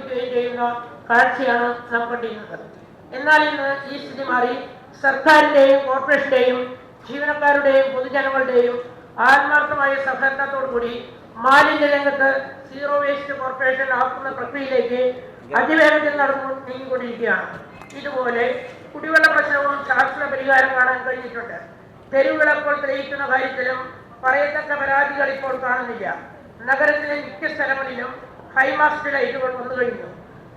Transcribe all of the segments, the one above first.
വിനിയോഗിക്കുകയും ചെയ്യുന്ന കാഴ്ചയാണ് നാം കണ്ടിരുന്നത് എന്നാൽ ഇന്ന് ഈ സ്ഥിതി മാറി സർക്കാരിന്റെയും കോർപ്പറേഷന്റെയും ജീവനക്കാരുടെയും പൊതുജനങ്ങളുടെയും ആത്മാർത്ഥമായ സഹകരണത്തോടുകൂടി മാലിന്യ രംഗത്ത് സീറോ വേസ്റ്റ് കോർപ്പറേഷൻ ആക്കുന്ന പ്രക്രിയയിലേക്ക് അതിവേഗത്തിൽ നടന്നു നീങ്ങിക്കൊണ്ടിരിക്കുകയാണ്. ഇതുപോലെ കുടിവെള്ള പ്രശ്നവും ശാസ്ത്ര പരിഹാരം കാണാൻ കഴിഞ്ഞിട്ടുണ്ട്. തെരുവിളപ്പോൾ തെളിയിക്കുന്ന കാര്യത്തിലും പറയത്തക്ക പരാതികൾ ഇപ്പോൾ കാണുന്നില്ല. നഗരത്തിലെ മിക്ക സ്ഥലങ്ങളിലും ഹൈമാസ്റ്റ് ലൈറ്റുകൾ വന്നു കഴിഞ്ഞു.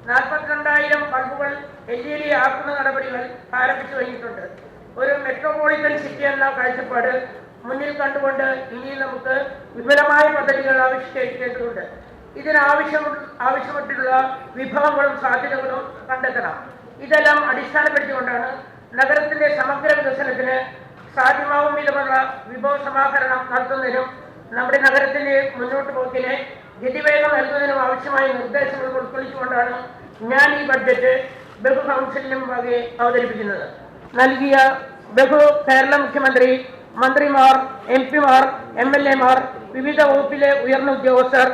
നാൽപ്പത്തിരണ്ടായിരം ബൾബുകൾ എൽ ഇ ഡി ആക്കുന്ന നടപടികൾ ആരംഭിച്ചു കഴിഞ്ഞിട്ടുണ്ട്. ഒരു മെട്രോപോളിറ്റൻ സിറ്റി എന്ന കാഴ്ചപ്പാട് മുന്നിൽ കണ്ടുകൊണ്ട് ഇനി നമുക്ക് വിപുലമായ പദ്ധതികൾ ആവിഷ്കരിക്കേണ്ടതുണ്ട്. ഇതിനാവശ്യം ആവശ്യപ്പെട്ടിട്ടുള്ള വിഭവങ്ങളും സാധ്യതകളും കണ്ടെത്തണം. ഇതെല്ലാം അടിസ്ഥാനപ്പെടുത്തിക്കൊണ്ടാണ് നഗരത്തിന്റെ സമഗ്ര വികസനത്തിന് സാധ്യമാവും വിധമുള്ള വിഭവ സമാഹരണം നടത്തുന്നതിനും നമ്മുടെ നഗരത്തിന്റെ മുന്നോട്ട് പോക്കിനെ ഗതിവേഗം നൽകുന്നതിനും ആവശ്യമായ നിർദ്ദേശങ്ങൾ ഉൾക്കൊള്ളിച്ചുകൊണ്ടാണ് ഞാൻ ഈ ബഡ്ജറ്റ് ബഹു കൗൺസിലിനും വകെ അവതരിപ്പിക്കുന്നത്. നൽകിയ ബഹു കേരള മുഖ്യമന്ത്രി മന്ത്രിമാർ എം പിമാർ എം എൽ എമാർ വിവിധ വകുപ്പിലെ ഉയർന്ന ഉദ്യോഗസ്ഥർ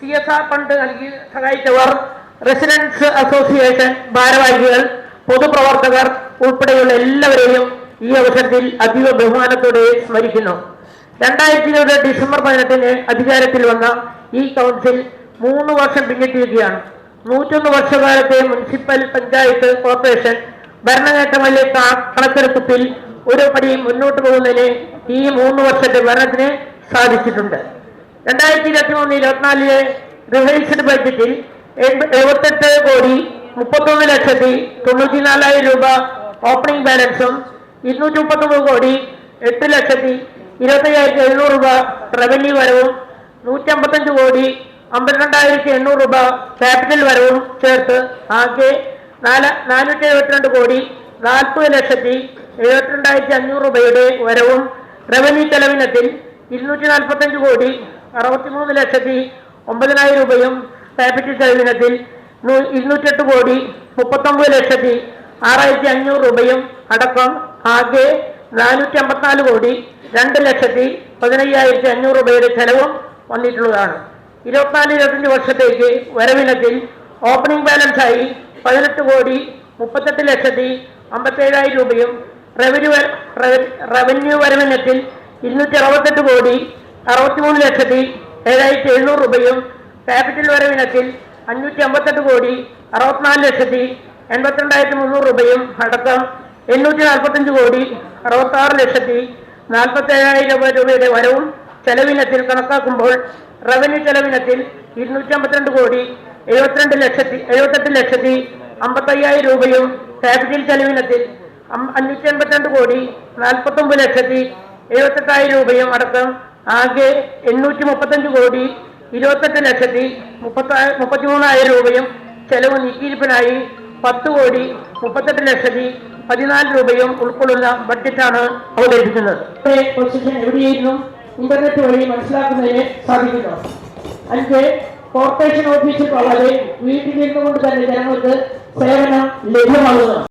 സി എസ് ആർ ഫണ്ട് നൽകി സഹായിച്ചവർ റെസിഡൻസ് അസോസിയേഷൻ ഭാരവാഹികൾ പൊതുപ്രവർത്തകർ ഉൾപ്പെടെയുള്ള എല്ലാവരെയും ഈ അവസരത്തിൽ അതീവ ബഹുമാനത്തോടെ സ്മരിക്കുന്നു. രണ്ടായിരത്തി ഇരുപത് ഡിസംബർ പതിനെട്ടിന് അധികാരത്തിൽ വന്ന ഈ കൗൺസിൽ മൂന്ന് വർഷം പിന്നിട്ടിരിക്കുകയാണ്. നൂറ്റൊന്ന് വർഷകാലത്തെ മുനിസിപ്പൽ പഞ്ചായത്ത് കോർപ്പറേഷൻ ഭരണനേട്ടമല്ലെ കണക്കെടുപ്പത്തിൽ ഒരു പടി മുന്നോട്ട് പോകുന്നതിന് ഈ മൂന്ന് വർഷത്തെ ഭരണത്തിന് സാധിച്ചിട്ടുണ്ട്. രണ്ടായിരത്തി ഇരുപത്തി മൂന്ന് ഇരുപത്തിനാലിലെ റിവൈസ്ഡ് ബഡ്ജറ്റിൽ എൺപ- എഴുപത്തെട്ട് കോടി മുപ്പത്തൊന്ന് ലക്ഷത്തി തൊണ്ണൂറ്റി നാലായിരം രൂപ ഓപ്പണിംഗ് ബാലൻസും ഇരുന്നൂറ്റി മുപ്പത്തൊമ്പത് കോടി എട്ട് ലക്ഷത്തി ഇരുപത്തയ്യായിരത്തി എഴുന്നൂറ് രൂപ റവന്യൂ വരവും. നൂറ്റി അമ്പത്തഞ്ച് കോടി അമ്പത്തിരണ്ടായിരത്തി എണ്ണൂറ് രൂപ ക്യാപിറ്റൽ വരവും ചേർത്ത് ആകെ നാല് നാനൂറ്റി എഴുപത്തിരണ്ട് കോടി നാൽപ്പത് ലക്ഷത്തി എഴുപത്തിരണ്ടായിരത്തി അഞ്ഞൂറ് രൂപയുടെ വരവും. റവന്യൂ ചെലവിനത്തിൽ ഇരുന്നൂറ്റി നാൽപ്പത്തഞ്ച് കോടി അറുപത്തിമൂന്ന് ലക്ഷത്തി ഒമ്പതിനായിരം രൂപയും ക്യാപിറ്റൽ ചെലവിനത്തിൽ ഇരുന്നൂറ്റെട്ട് കോടി മുപ്പത്തൊമ്പത് ലക്ഷത്തി ആറായിരത്തി അഞ്ഞൂറ് രൂപയും അടക്കം ആകെ നാനൂറ്റി അമ്പത്തിനാല് കോടി രണ്ട് ലക്ഷത്തി പതിനയ്യായിരത്തി അഞ്ഞൂറ് രൂപയുടെ ചെലവും വന്നിട്ടുള്ളതാണ്. ഇരുപത്തിനാല് ഇരുപത്തഞ്ച് വർഷത്തേക്ക് വരവിനത്തിൽ ഓപ്പണിംഗ് ബാലൻസായി പതിനെട്ട് കോടി മുപ്പത്തെട്ട് ലക്ഷത്തി അമ്പത്തേഴായിരം രൂപയും റവന്യൂ റവന്യൂ വരവിനത്തിൽ ഇരുന്നൂറ്റി അറുപത്തെട്ട് കോടി അറുപത്തിമൂന്ന് ലക്ഷത്തി ഏഴായിരത്തി എഴുന്നൂറ് രൂപയും ക്യാപിറ്റൽ വരവിനത്തിൽ അഞ്ഞൂറ്റി അമ്പത്തെട്ട് കോടി അറുപത്തിനാല് ലക്ഷത്തി എൺപത്തിരണ്ടായിരത്തി മുന്നൂറ് രൂപയും അടക്കം എണ്ണൂറ്റി നാൽപ്പത്തഞ്ച് കോടി അറുപത്തി ആറ് ലക്ഷത്തി നാൽപ്പത്തി ഏഴായിരം രൂപയുടെ വരവും ചെലവിനത്തിൽ കണക്കാക്കുമ്പോൾ റവന്യൂ ചെലവിനത്തിൽ ഇരുന്നൂറ്റി അമ്പത്തിരണ്ട് കോടി എഴുപത്തിരണ്ട് ലക്ഷത്തി എഴുപത്തെട്ട് ലക്ഷത്തി അമ്പത്തയ്യായിരം രൂപയും ക്യാപിറ്റൽ ചെലവിനത്തിൽ അഞ്ഞൂറ്റി എൺപത്തിരണ്ട് കോടി നാൽപ്പത്തൊമ്പത് ലക്ഷത്തി എഴുപത്തെട്ടായിരം രൂപയും അടക്കം ആകെ എണ്ണൂറ്റി മുപ്പത്തഞ്ച് കോടി ഇരുപത്തെട്ട് ലക്ഷത്തി മുപ്പത്തി മുപ്പത്തിമൂന്നായിരം രൂപയും ചെലവ് നീക്കിയിരിപ്പിനായി പത്ത് കോടി മുപ്പത്തെട്ട് ലക്ഷത്തി പതിനാല് രൂപയും ഉൾക്കൊള്ളുന്ന ബഡ്ജറ്റാണ് അവതരിപ്പിക്കുന്നത് എവിടെയായിരുന്നു? ഇന്റർനെറ്റ് വഴി മനസ്സിലാക്കുന്നതിന് സാധിക്കുന്നു. അഞ്ച് കോർപ്പറേഷൻ ഓഫീസിൽ വളരെ വീട്ടിലിരുന്നുകൊണ്ട് തന്നെ ജനങ്ങൾക്ക് സേവനം ലഭ്യമാകുന്നു.